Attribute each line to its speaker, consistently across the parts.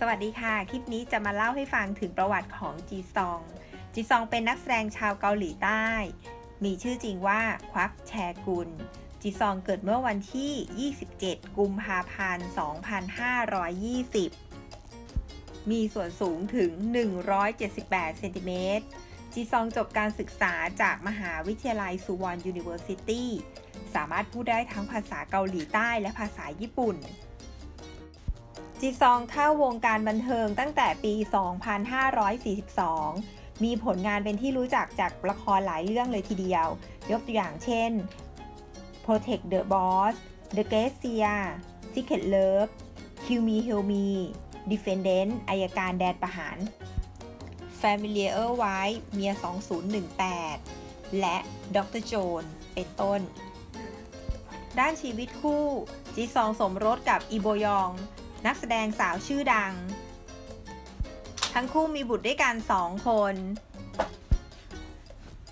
Speaker 1: สวัสดีค่ะ คลิปนี้จะมาเล่าให้ฟังถึงประวัติของจีซอง จีซองเป็นนักแสดงชาวเกาหลีใต้ มีชื่อจริงว่าควักแชกุล จีซองเกิดเมื่อวันที่ 27 กุมภาพันธ์ 2520 มีส่วนสูงถึง 178 เซนติเมตร จีซองจบการศึกษาจากมหาวิทยาลัยซูวอนยูนิเวอร์ซิตี้ สามารถพูดได้ทั้งภาษาเกาหลีใต้และภาษาญี่ปุ่น จีซองเข้าวงการบันเทิงตั้งแต่ปี 2542 มีผลงานเป็นที่รู้จักจากละครหลายเรื่องเลยทีเดียว ยกตัวอย่างเช่น Protect the Boss The g r a c i a Secret Love Kill Me Heal Me Defendant อายการแดนประหาร Familiar Wife เมีย 2018 และ Dr. Jones เป็นต้น ด้านชีวิตคู่ จีซองสมรสกับอีโบยอง นักแสดงสาวชื่อดัง ทั้งคู่มีบุตรด้วยกันสองคน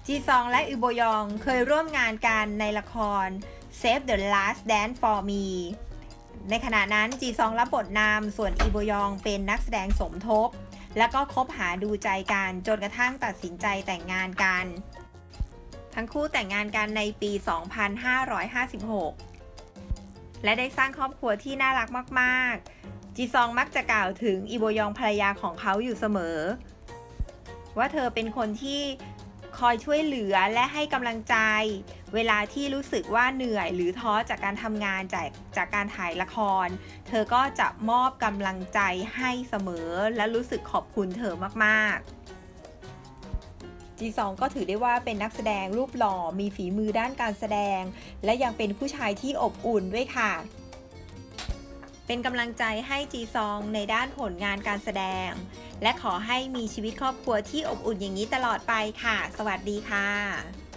Speaker 1: จีซองและอีโบยองเคยร่วมงานกันในละคร Save the Last Dance for Me ในขณะนั้นจีซองรับบทนำส่วนอีโบยองเป็นนักแสดงสมทบ แล้วก็คบหาดูใจกันจนกระทั่งตัดสินใจแต่งงานกัน ทั้งคู่แต่งงานกันในปี 2556 และได้สร้างครอบครัวที่น่ารักมากๆ จีซองมักจะกล่าวถึงอีโบยองภรรยาของเขาอยู่เสมอ ว่าเธอเป็นคนที่คอยช่วยเหลือและให้กำลังใจ เวลาที่รู้สึกว่าเหนื่อยหรือท้อจากการทำงานจากจากการถ่ายละคร เธอก็จะมอบกำลังใจให้เสมอและรู้สึกขอบคุณเธอมากๆ จีซองก็ถือได้ว่าเป็นนักแสดงรูปหล่อมีฝีมือด้านการแสดง และยังเป็นผู้ชายที่อบอุ่นด้วยค่ะ เป็นกำลังใจให้จีซองในด้านผลงานการแสดง และขอให้มีชีวิตครอบครัวที่อบอุ่นอย่างนี้ตลอดไปค่ะ สวัสดีค่ะ